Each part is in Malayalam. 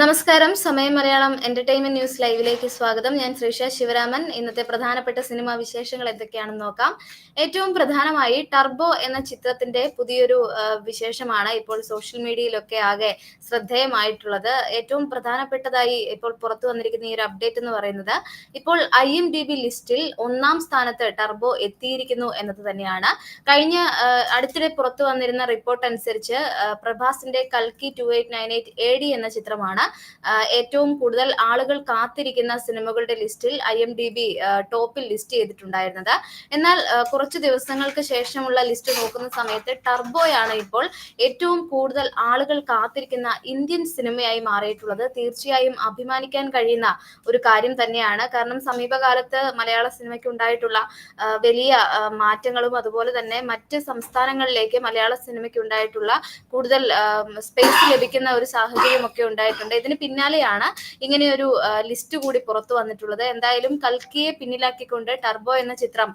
നമസ്കാരം. സമയം മലയാളം എന്റർടൈൻമെന്റ് ന്യൂസ് ലൈവിലേക്ക് സ്വാഗതം. ഞാൻ ശ്രീഷ ശിവരാമൻ. ഇന്നത്തെ പ്രധാനപ്പെട്ട സിനിമാ വിശേഷങ്ങൾ എന്തൊക്കെയാണെന്ന് നോക്കാം. ഏറ്റവും പ്രധാനമായി ടർബോ എന്ന ചിത്രത്തിന്റെ പുതിയൊരു വിശേഷമാണ് ഇപ്പോൾ സോഷ്യൽ മീഡിയയിലൊക്കെ ആകെ ശ്രദ്ധേയമായിട്ടുള്ളത്. ഏറ്റവും പ്രധാനപ്പെട്ടതായി ഇപ്പോൾ പുറത്തു വന്നിരിക്കുന്ന ഈ ഒരു അപ്ഡേറ്റ് എന്ന് പറയുന്നത് ഇപ്പോൾ ഐ എം ഡി ബി ലിസ്റ്റിൽ ഒന്നാം സ്ഥാനത്ത് ടർബോ എത്തിയിരിക്കുന്നു എന്നത് തന്നെയാണ്. കഴിഞ്ഞ അടുത്തിടെ പുറത്തു വന്നിരുന്ന റിപ്പോർട്ട് അനുസരിച്ച് പ്രഭാസിന്റെ കൽക്കി two eight nine eight A D എന്ന ചിത്രമാണ് ഏറ്റവും കൂടുതൽ ആളുകൾ കാത്തിരിക്കുന്ന സിനിമകളുടെ ലിസ്റ്റിൽ ഐ എം ഡി ബി ടോപ്പിൽ ലിസ്റ്റ് ചെയ്തിട്ടുണ്ടായിരുന്നത്. എന്നാൽ കുറച്ച് ദിവസങ്ങൾക്ക് ശേഷമുള്ള ലിസ്റ്റ് നോക്കുന്ന സമയത്ത് ടർബോയാണ് ഇപ്പോൾ ഏറ്റവും കൂടുതൽ ആളുകൾ കാത്തിരിക്കുന്ന ഇന്ത്യൻ സിനിമയായി മാറിയിട്ടുള്ളത്. തീർച്ചയായും അഭിമാനിക്കാൻ കഴിയുന്ന ഒരു കാര്യം തന്നെയാണ്. കാരണം സമീപകാലത്ത് മലയാള സിനിമയ്ക്ക് ഉണ്ടായിട്ടുള്ള വലിയ മാറ്റങ്ങളും അതുപോലെ തന്നെ മറ്റ് സംസ്ഥാനങ്ങളിലേക്ക് മലയാള സിനിമയ്ക്ക് ഉണ്ടായിട്ടുള്ള കൂടുതൽ സ്പേസ് ലഭിക്കുന്ന ഒരു സാഹചര്യം ഒക്കെ ഉണ്ടായിട്ടുണ്ട് ഇതിന് പിന്നാലെയാണ് ഇങ്ങനെയൊരു ലിസ്റ്റ് കൂടി പുറത്തു വന്നിട്ടുള്ളത്. എന്തായാലും കൽക്കിയെ പിന്നിലാക്കിക്കൊണ്ട് ടർബോ എന്ന ചിത്രം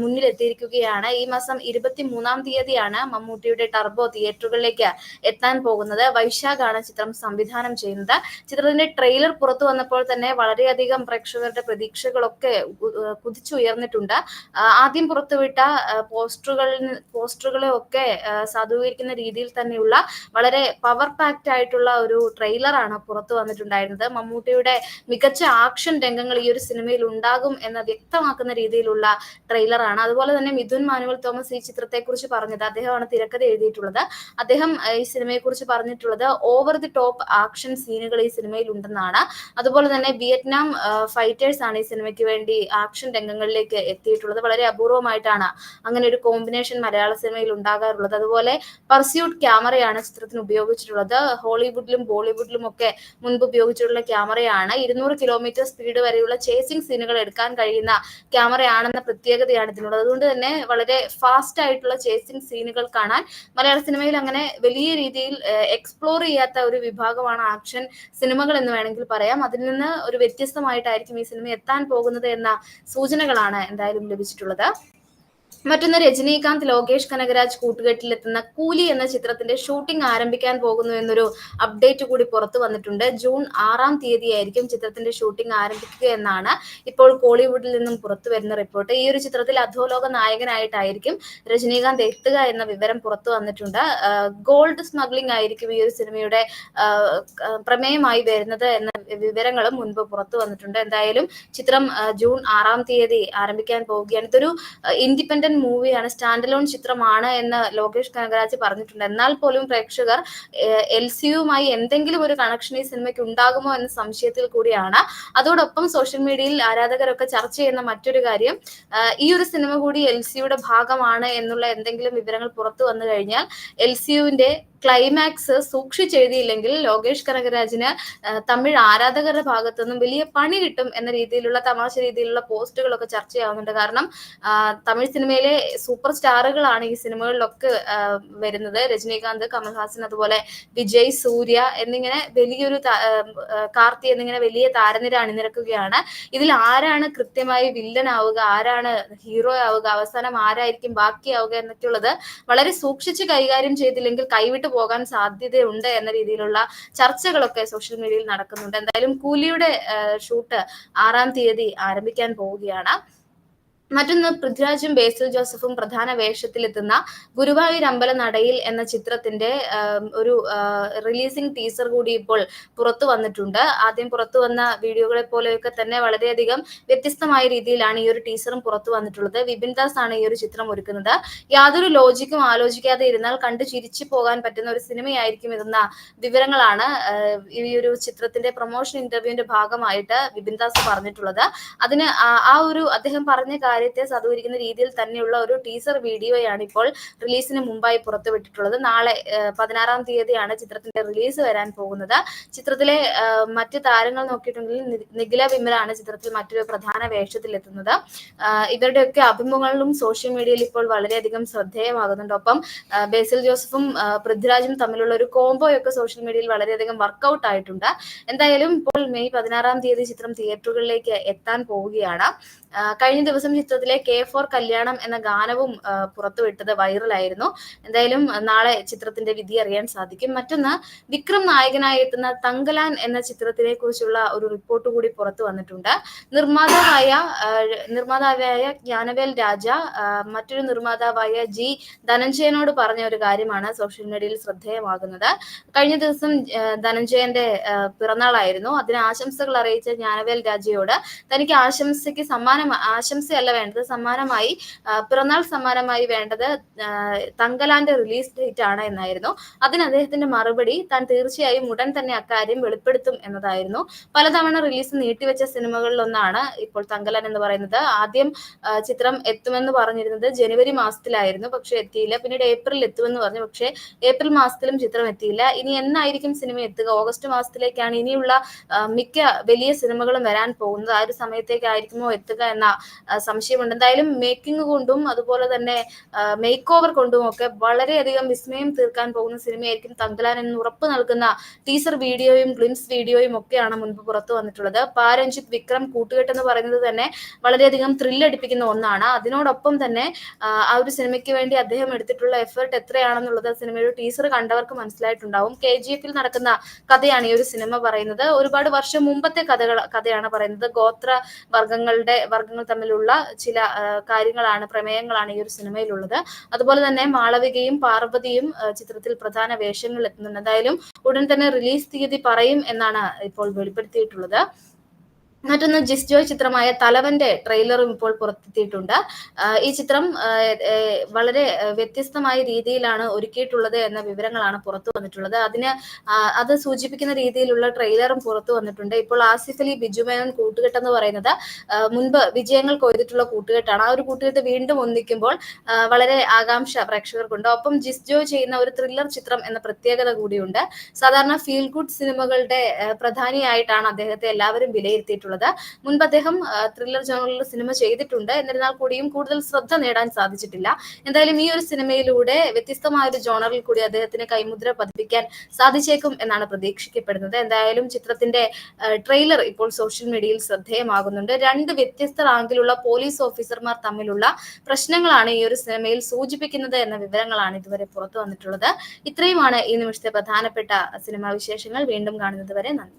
മുന്നിലെത്തിയിരിക്കുകയാണ്. ഈ മാസം ഇരുപത്തി മൂന്നാം തീയതിയാണ് മമ്മൂട്ടിയുടെ ടർബോ തിയേറ്ററുകളിലേക്ക് എത്താൻ പോകുന്നത്. വൈശാഖാണ് ചിത്രം സംവിധാനം ചെയ്യുന്നത്. ചിത്രത്തിന്റെ ട്രെയിലർ പുറത്തു വന്നപ്പോൾ തന്നെ വളരെയധികം പ്രേക്ഷകരുടെ പ്രതീക്ഷകളൊക്കെ കുതിച്ചുയർന്നിട്ടുണ്ട്. ആദ്യം പുറത്തുവിട്ട പോസ്റ്ററുകളിൽ പോസ്റ്ററുകളെ ഒക്കെ സാധൂകരിക്കുന്ന രീതിയിൽ തന്നെയുള്ള വളരെ പവർ പാക്ഡ് ആയിട്ടുള്ള ഒരു ട്രെയിലറാണ് പുറത്തു വന്നിട്ടുണ്ടായിരുന്നത്. മമ്മൂട്ടിയുടെ മികച്ച ആക്ഷൻ രംഗങ്ങൾ ഈ ഒരു സിനിമയിൽ ഉണ്ടാകും എന്ന് വ്യക്തമാക്കുന്ന രീതിയിലുള്ള ട്രെയിലറാണ് അതുപോലെ തന്നെ മിഥുൻ മാനുവൽ തോമസ് ഈ ചിത്രത്തെ കുറിച്ച് പറഞ്ഞത് അദ്ദേഹമാണ് തിരക്കഥ എഴുതിയിട്ടുള്ളത്. അദ്ദേഹം ഈ സിനിമയെ കുറിച്ച് പറഞ്ഞിട്ടുള്ളത് ഓവർ ദി ടോപ്പ് ആക്ഷൻ സീനുകൾ ഈ സിനിമയിൽ ഉണ്ടെന്നാണ്. അതുപോലെ തന്നെ വിയറ്റ്നാം ഫൈറ്റേഴ്സ് ആണ് ഈ സിനിമയ്ക്ക് വേണ്ടി ആക്ഷൻ രംഗങ്ങളിലേക്ക് എത്തിയിട്ടുള്ളത്. വളരെ അപൂർവമായിട്ടാണ് അങ്ങനെ ഒരു കോമ്പിനേഷൻ മലയാള സിനിമയിൽ ഉണ്ടാകാറുള്ളത്. അതുപോലെ പർസ്യൂട്ട് ക്യാമറയാണ് ചിത്രത്തിന് ഉപയോഗിച്ചിട്ടുള്ളത്. ഹോളിവുഡിലും ബോളിവുഡിലും ഒക്കെ മുൻപ് ഉപയോഗിച്ചിട്ടുള്ള ക്യാമറയാണ്. ഇരുന്നൂറ് കിലോമീറ്റർ സ്പീഡ് വരെയുള്ള ചേസിംഗ് സീനുകൾ എടുക്കാൻ കഴിയുന്ന ക്യാമറയാണെന്ന പ്രത്യേകതയാണ് ഇതിനുള്ളത്. അതുകൊണ്ട് തന്നെ വളരെ ഫാസ്റ്റ് ആയിട്ടുള്ള ചേസിംഗ് സീനുകൾ കാണാൻ മലയാള സിനിമയിൽ അങ്ങനെ വലിയ രീതിയിൽ എക്സ്പ്ലോർ ചെയ്യാത്ത ഒരു വിഭാഗമാണ് ആക്ഷൻ സിനിമകൾ എന്ന് വേണമെങ്കിൽ പറയാം. അതിൽ നിന്ന് ഒരു വ്യത്യസ്തമായിട്ടായിരിക്കും ഈ സിനിമ എത്താൻ പോകുന്നത് എന്ന സൂചനകളാണ് എന്തായാലും ലഭിച്ചിട്ടുള്ളത്. മറ്റൊന്ന് രജനീകാന്ത് ലോകേഷ് കനകരാജ് കൂട്ടുകെട്ടിലെത്തുന്ന കൂലി എന്ന ചിത്രത്തിന്റെ ഷൂട്ടിംഗ് ആരംഭിക്കാൻ പോകുന്നു എന്നൊരു അപ്ഡേറ്റ് കൂടി പുറത്തു വന്നിട്ടുണ്ട്. ജൂൺ ആറാം തീയതിയായിരിക്കും ചിത്രത്തിന്റെ ഷൂട്ടിംഗ് ആരംഭിക്കുക എന്നാണ് ഇപ്പോൾ കോളിവുഡിൽ നിന്നും പുറത്തു വരുന്ന റിപ്പോർട്ട്. ഈ ഒരു ചിത്രത്തിൽ അധോലോക നായകനായിട്ടായിരിക്കും രജനീകാന്ത് എത്തുക എന്ന വിവരം പുറത്തു വന്നിട്ടുണ്ട്. ഗോൾഡ് സ്മഗ്ലിംഗ് ആയിരിക്കും ഈ ഒരു സിനിമയുടെ പ്രമേയമായി വരുന്നത് എന്ന വിവരങ്ങളും മുൻപ് പുറത്തു വന്നിട്ടുണ്ട്. എന്തായാലും ചിത്രം ജൂൺ ആറാം തീയതി ആരംഭിക്കാൻ പോവുകയാണ്. ഇതൊരു ഇൻഡിപെൻഡന്റ് മൂവിയാണ് സ്റ്റാൻഡ് ലോൺ ചിത്രമാണ് എന്ന് ലോകേഷ് കനകരാജ് പറഞ്ഞിട്ടുണ്ട്. എന്നാൽ പോലും പ്രേക്ഷകർ എൽ സിയുമായി എന്തെങ്കിലും ഒരു കണക്ഷൻ ഈ സിനിമയ്ക്ക് ഉണ്ടാകുമോ എന്ന സംശയത്തിൽ കൂടിയാണ്. അതോടൊപ്പം സോഷ്യൽ മീഡിയയിൽ ആരാധകരൊക്കെ ചർച്ച ചെയ്യുന്ന മറ്റൊരു കാര്യം ഈ ഒരു സിനിമ കൂടി എൽ സിയുടെ ഭാഗമാണ് എന്നുള്ള എന്തെങ്കിലും വിവരങ്ങൾ പുറത്തു വന്നു കഴിഞ്ഞാൽ എൽ സിയുവിന്റെ ക്ലൈമാക്സ് സൂക്ഷിച്ചെഴുതിയില്ലെങ്കിൽ ലോകേഷ് കനകരാജിന് തമിഴ് ആരാധകരുടെ ഭാഗത്തുനിന്നും വലിയ പണി കിട്ടും എന്ന രീതിയിലുള്ള തമാശ രീതിയിലുള്ള പോസ്റ്റുകളൊക്കെ ചർച്ചയാവുന്നുണ്ട്. കാരണം തമിഴ് സിനിമയിലെ സൂപ്പർ സ്റ്റാറുകളാണ് ഈ സിനിമകളിലൊക്കെ വരുന്നത്. രജനീകാന്ത് കമൽഹാസൻ അതുപോലെ വിജയ് സൂര്യ എന്നിങ്ങനെ വലിയൊരു കാർത്തി എന്നിങ്ങനെ വലിയ താരനിര അണിനിരക്കുകയാണ്. ഇതിൽ ആരാണ് കൃത്യമായി വില്ലൻ ആവുക ആരാണ് ഹീറോ ആവുക അവസാനം ആരായിരിക്കും ബാക്കിയാവുക എന്നൊക്കെയുള്ളത് വളരെ സൂക്ഷിച്ച് കൈകാര്യം ചെയ്തില്ലെങ്കിൽ കൈവിട്ടു പോകാൻ സാധ്യതയുണ്ട് എന്ന രീതിയിലുള്ള ചർച്ചകളൊക്കെ സോഷ്യൽ മീഡിയയിൽ നടക്കുന്നുണ്ട്. എന്തായാലും കൂലിയുടെ ഷൂട്ട് ആറാം തീയതി ആരംഭിക്കാൻ പോവുകയാണ്. മറ്റൊന്ന് പൃഥ്വിരാജും ബേസിൽ ജോസഫും പ്രധാന വേഷത്തിലെത്തുന്ന ഗുരുവായൂർ അമ്പല നടയിൽ എന്ന ചിത്രത്തിന്റെ ഒരു റിലീസിംഗ് ടീസർ കൂടി ഇപ്പോൾ പുറത്തു വന്നിട്ടുണ്ട്. ആദ്യം പുറത്തു വന്ന വീഡിയോകളെ പോലെയൊക്കെ തന്നെ വളരെയധികം വ്യത്യസ്തമായ രീതിയിലാണ് ഈ ഒരു ടീസറും പുറത്തു വന്നിട്ടുള്ളത്. വിപിൻ ദാസ് ആണ് ഈ ഒരു ചിത്രം ഒരുക്കുന്നത്. യാതൊരു ലോജിക്കും ആലോചിക്കാതെ ഇരുന്നാൽ കണ്ടു ചിരിച്ചു പോകാൻ പറ്റുന്ന ഒരു സിനിമയായിരിക്കും ഇതെന്ന വിവരങ്ങളാണ് ഈ ഒരു ചിത്രത്തിന്റെ പ്രൊമോഷൻ ഇന്റർവ്യൂവിന്റെ ഭാഗമായിട്ട് വിപിൻ ദാസ് പറഞ്ഞിട്ടുള്ളത്. അതിന് ആ- ഒരു അദ്ദേഹം പറഞ്ഞ കാര്യത്തെ സാധൂകരിക്കുന്ന രീതിയിൽ തന്നെയുള്ള ഒരു ടീസർ വീഡിയോയാണ് ഇപ്പോൾ റിലീസിന് മുമ്പായി പുറത്തുവിട്ടിട്ടുള്ളത്. നാളെ പതിനാറാം തീയതിയാണ് ചിത്രത്തിന്റെ റിലീസ് വരാൻ പോകുന്നത്. ചിത്രത്തിലെ മറ്റ് താരങ്ങൾ നോക്കിയിട്ടുണ്ടെങ്കിൽ നിഖില വിമലാണ് ചിത്രത്തിൽ മറ്റൊരു പ്രധാന വേഷത്തിലെത്തുന്നത് ഇവരുടെയൊക്കെ അഭിമുഖങ്ങളും സോഷ്യൽ മീഡിയയിൽ ഇപ്പോൾ വളരെയധികം ശ്രദ്ധേയമാകുന്നുണ്ട്. ഒപ്പം ബേസിൽ ജോസഫും പൃഥ്വിരാജും തമ്മിലുള്ള ഒരു കോംബോയൊക്കെ സോഷ്യൽ മീഡിയയിൽ വളരെയധികം വർക്കൗട്ട് ആയിട്ടുണ്ട്. എന്തായാലും ഇപ്പോൾ മെയ് പതിനാറാം തീയതി ചിത്രം തിയേറ്ററുകളിലേക്ക് എത്താൻ പോവുകയാണ്. കഴിഞ്ഞ ദിവസം ചിത്രത്തിലെ കെ ഫോർ കല്യാണം എന്ന ഗാനവും പുറത്തുവിട്ടത് വൈറലായിരുന്നു. എന്തായാലും നാളെ ചിത്രത്തിന്റെ വിധി അറിയാൻ സാധിക്കും. മറ്റൊന്ന് വിക്രം നായകനായി എത്തുന്ന തങ്കലാൻ എന്ന ചിത്രത്തിനെ കുറിച്ചുള്ള ഒരു റിപ്പോർട്ട് കൂടി പുറത്തു വന്നിട്ടുണ്ട്. നിർമ്മാതാവായ നിർമ്മാതാവായ ജ്ഞാനവേൽ രാജ മറ്റൊരു നിർമ്മാതാവായ ജി ധനഞ്ജയനോട് പറഞ്ഞ ഒരു കാര്യമാണ് സോഷ്യൽ മീഡിയയിൽ ശ്രദ്ധേയമാകുന്നത്. കഴിഞ്ഞ ദിവസം ധനഞ്ജയന്റെ പിറന്നാളായിരുന്നു. അതിന് ആശംസകൾ അറിയിച്ച ജ്ഞാനവേൽ രാജയോട് തനിക്ക് ആശംസയ്ക്ക് സമ്മാനം ആശംസയല്ല വേണ്ടത്. സമ്മാനമായി പിറന്നാൾ സമ്മാനമായി വേണ്ടത് തങ്കലാന്റെ റിലീസ് ഡേറ്റ് ആണ് എന്നായിരുന്നു. അതിന് അദ്ദേഹത്തിന്റെ മറുപടി താൻ തീർച്ചയായും ഉടൻ തന്നെ അക്കാര്യം വെളിപ്പെടുത്തും എന്നതായിരുന്നു. പലതവണ റിലീസ് നീട്ടിവെച്ച സിനിമകളിലൊന്നാണ് ഇപ്പോൾ തങ്കലാൻ എന്ന് പറയുന്നത്. ആദ്യം ചിത്രം എത്തുമെന്ന് പറഞ്ഞിരുന്നത് ജനുവരി മാസത്തിലായിരുന്നു. പക്ഷെ എത്തിയില്ല. പിന്നീട് ഏപ്രിൽ എത്തുമെന്ന് പറഞ്ഞു. പക്ഷേ ഏപ്രിൽ മാസത്തിലും ചിത്രം എത്തിയില്ല. ഇനി എന്നായിരിക്കും സിനിമ എത്തുക? ഓഗസ്റ്റ് മാസത്തിലേക്കാണ് ഇനിയുള്ള മിക്ക വലിയ സിനിമകളും വരാൻ പോകുന്നത്. ആ ഒരു സമയത്തേക്കായിരിക്കുമോ എത്തുക എന്ന സംശയമുണ്ട്. എന്തായാലും മേക്കിംഗ് കൊണ്ടും അതുപോലെ തന്നെ മേക്ക് ഓവർ കൊണ്ടും ഒക്കെ വളരെയധികം വിസ്മയം തീർക്കാൻ പോകുന്ന സിനിമയായിരിക്കും തങ്കലാൻ എന്ന് ഉറപ്പ് നൽകുന്ന ടീസർ വീഡിയോയും ഗ്ലിംസ് വീഡിയോയും ഒക്കെയാണ് മുൻപ് പുറത്തു വന്നിട്ടുള്ളത്. പാരഞ്ജിത്ത് വിക്രം കൂട്ടുകെട്ട് എന്ന് പറയുന്നത് തന്നെ വളരെയധികം ത്രില്ലടിപ്പിക്കുന്ന ഒന്നാണ്. അതിനോടൊപ്പം തന്നെ ആ ഒരു സിനിമയ്ക്ക് വേണ്ടി അദ്ദേഹം എടുത്തിട്ടുള്ള എഫേർട്ട് എത്രയാണെന്നുള്ളത് സിനിമയുടെ ടീസർ കണ്ടവർക്ക് മനസ്സിലായിട്ടുണ്ടാവും. കെ ജി എഫിൽ നടക്കുന്ന കഥയാണ് ഈ ഒരു സിനിമ പറയുന്നത്. ഒരുപാട് വർഷം മുമ്പത്തെ കഥകൾ കഥയാണ് പറയുന്നത്. ഗോത്ര വർഗങ്ങളുടെ വർഗങ്ങൾ തമ്മിലുള്ള ചില കാര്യങ്ങളാണ് പ്രമേയങ്ങളാണ് ഈ ഒരു സിനിമയിലുള്ളത്. അതുപോലെ തന്നെ മാളവികയും പാർവതിയും ചിത്രത്തിൽ പ്രധാന വേഷങ്ങൾ എത്തുന്നുണ്ട്. എന്തായാലും ഉടൻ തന്നെ റിലീസ് തീയതി പറയും എന്നാണ് ഇപ്പോൾ വെളിപ്പെടുത്തിയിട്ടുള്ളത്. മറ്റൊന്ന് ജിസ് ജോയ് ചിത്രമായ തലവന്റെ ട്രെയിലറും ഇപ്പോൾ പുറത്തെത്തിയിട്ടുണ്ട്. ഈ ചിത്രം വളരെ വ്യത്യസ്തമായ രീതിയിലാണ് ഒരുക്കിയിട്ടുള്ളത് എന്ന വിവരങ്ങളാണ് പുറത്തു വന്നിട്ടുള്ളത്. അതിന് അത് സൂചിപ്പിക്കുന്ന രീതിയിലുള്ള ട്രെയിലറും പുറത്തു വന്നിട്ടുണ്ട്. ഇപ്പോൾ ആസിഫ് അലി ബിജുമേനോൻ കൂട്ടുകെട്ടെന്ന് പറയുന്നത് മുൻപ് വിജയങ്ങൾ കൊയ്തിട്ടുള്ള കൂട്ടുകെട്ടാണ്. ആ ഒരു കൂട്ടുകെട്ട് വീണ്ടും ഒന്നിക്കുമ്പോൾ വളരെ ആകാംക്ഷ പ്രേക്ഷകർക്കുണ്ട്. ഒപ്പം ജിസ് ജോയ് ചെയ്യുന്ന ഒരു ത്രില്ലർ ചിത്രം എന്ന പ്രത്യേകത കൂടിയുണ്ട്. സാധാരണ ഫീൽ ഗുഡ് സിനിമകളുടെ പ്രധാനിയായിട്ടാണ് അദ്ദേഹത്തെ എല്ലാവരും വിലയിരുത്തിയിട്ടുള്ളത്. മുൻപ് അദ്ദേഹം ത്രില്ലർ ജോണറിൽ സിനിമ ചെയ്തിട്ടുണ്ട്. എന്നിരുന്നാൽ കൂടിയും കൂടുതൽ ശ്രദ്ധ നേടാൻ സാധിച്ചിട്ടില്ല. എന്തായാലും ഈ ഒരു സിനിമയിലൂടെ വ്യത്യസ്തമായ ഒരു ജോണറിൽ കൂടി അദ്ദേഹത്തിന് കൈമുദ്ര പതിപ്പിക്കാൻ സാധിച്ചേക്കും എന്നാണ് പ്രതീക്ഷിക്കപ്പെടുന്നത്. എന്തായാലും ചിത്രത്തിന്റെ ട്രെയിലർ ഇപ്പോൾ സോഷ്യൽ മീഡിയയിൽ ശ്രദ്ധേയമാകുന്നുണ്ട്. രണ്ട് വ്യത്യസ്ത റാങ്കിലുള്ള പോലീസ് ഓഫീസർമാർ തമ്മിലുള്ള പ്രശ്നങ്ങളാണ് ഈ ഒരു സിനിമയിൽ സൂചിപ്പിക്കുന്നത് എന്ന വിവരങ്ങളാണ് ഇതുവരെ പുറത്തു വന്നിട്ടുള്ളത്. ഇത്രയുമാണ് ഈ നിമിഷത്തെ പ്രധാനപ്പെട്ട സിനിമാ വിശേഷങ്ങൾ. വീണ്ടും കാണുന്നത് വരെ നന്ദി.